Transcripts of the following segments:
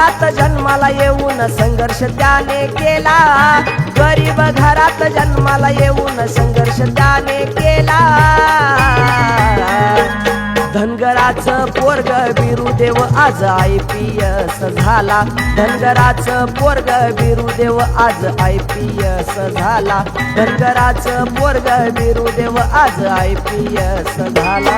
घरात जन्माला येऊन संघर्ष त्याने केला. गरीब घरात जन्माला येऊन संघर्ष त्याने केला. धनगराचं पोरग बिरुदेव आज आय पी एस झाला. धनगराचं पोरग बिरुदेव आज आय पी एस झाला. धनगराचं पोरग बिरुदेव आज आय पी एस झाला.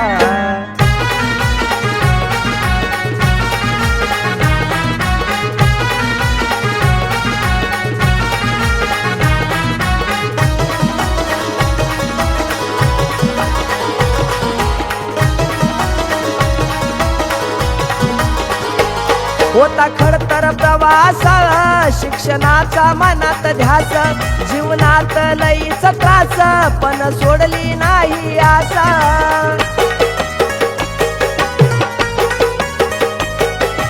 होता खडतर प्रवास शिक्षणाचा मनात ध्यास जीवनात लईच त्रास पण सोडली नाही आसा.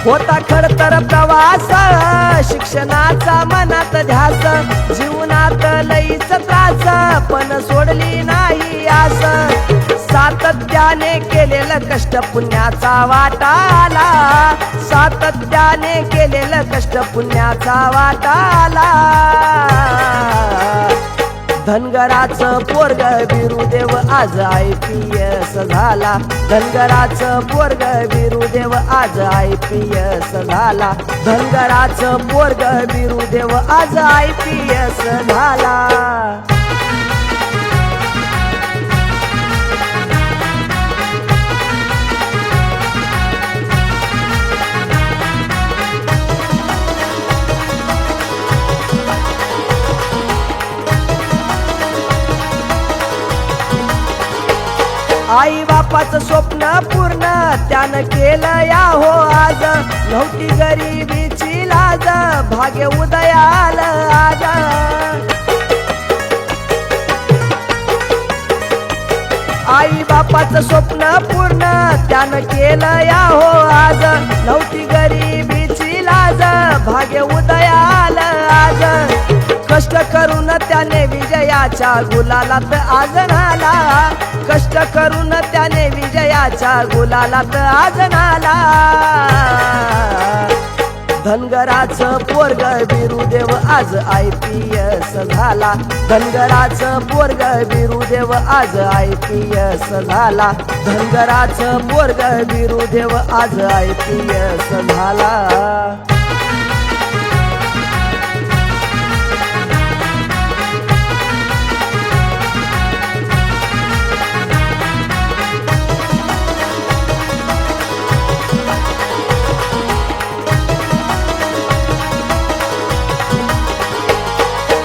होता खडतर प्रवास शिक्षणाचा मनात ध्यास जीवनात लईच त्रास पण सोडली नाही आस. सातत्याने केलेलं कष्ट पुण्याचा वाटाला सातत्याने केलेलं कष्ट पुण्याचा वाटाला धनगराचं पोरग बिरुदेव आज आय पी एस झाला. धनगराचं पोरग बिरुदेव आज आय पी एस झाला. धनगराचं पोरग बिरुदेव आज आय पी एस झाला. आई बापाचं स्वप्न पूर्ण त्यानं केलं या हो आज. नव्हती गरिबीची लाज भाग्य उदयाल आज. आई बापाचं स्वप्न पूर्ण त्यानं केलं या हो आज. नव्हती गरिबीची लाज भाग्य उदयाल आज. कष्ट करून त्याने विजयाच्या गुलालात आजनाला. कष्ट करून त्याने विजयाच्या गुलालात आजनाला. धनगराचं पोरग बिरुदेव आज आय पी एस झाला. धनगराच पोरग बिरुदेव आज आय पी एस झाला. धनगराच पोरग बिरुदेव आज आय पी एस झाला.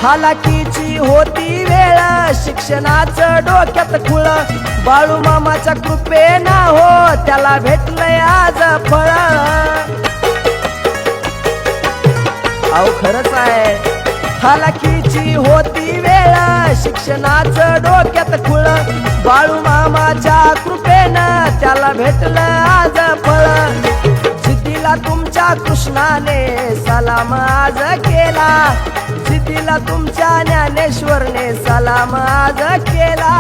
हालाकीची होती वेळ शिक्षणाचं डोक्यात खुळ. बाळू मामाच्या कृपेना हो त्याला भेटलंय आज फळ. अहो खरंच आहे. हालाकीची होती वेळ शिक्षणाचं डोक्यात खुळ. बाळू मामाच्या कृपेनं त्याला भेटलं आज फळ. जिद्दीला तुमच्या कृष्णाने सलाम आज केला. स्थितीला तुमच्या ज्ञानेश्वरने सलाम आज केला.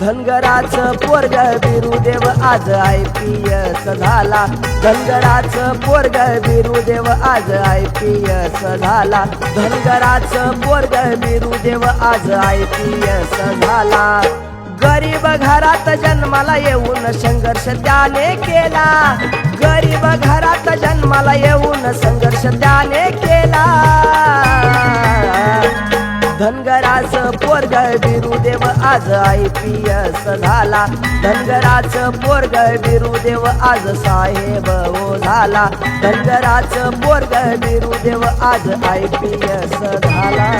धनगराचं पोरग बिरुदेव आज आय पी एस झाला. धनगराचं पोरग बिरुदेव आज आय पी एस झाला. धनगराचं पोरग बिरुदेव आज आय पी एस झाला. गरीब घरात जन्माला येऊन संघर्ष त्याने केला. गरीब घरात जन्माला येऊन संघर्ष त्याने केला. धनगराचं पोरग बिरुदेव आज आय पी एस झाला. धनगराचं पोरग बिरुदेव आज साहेब हो झाला. धनगराचं पोरग बिरुदेव आज आय पी एस झाला.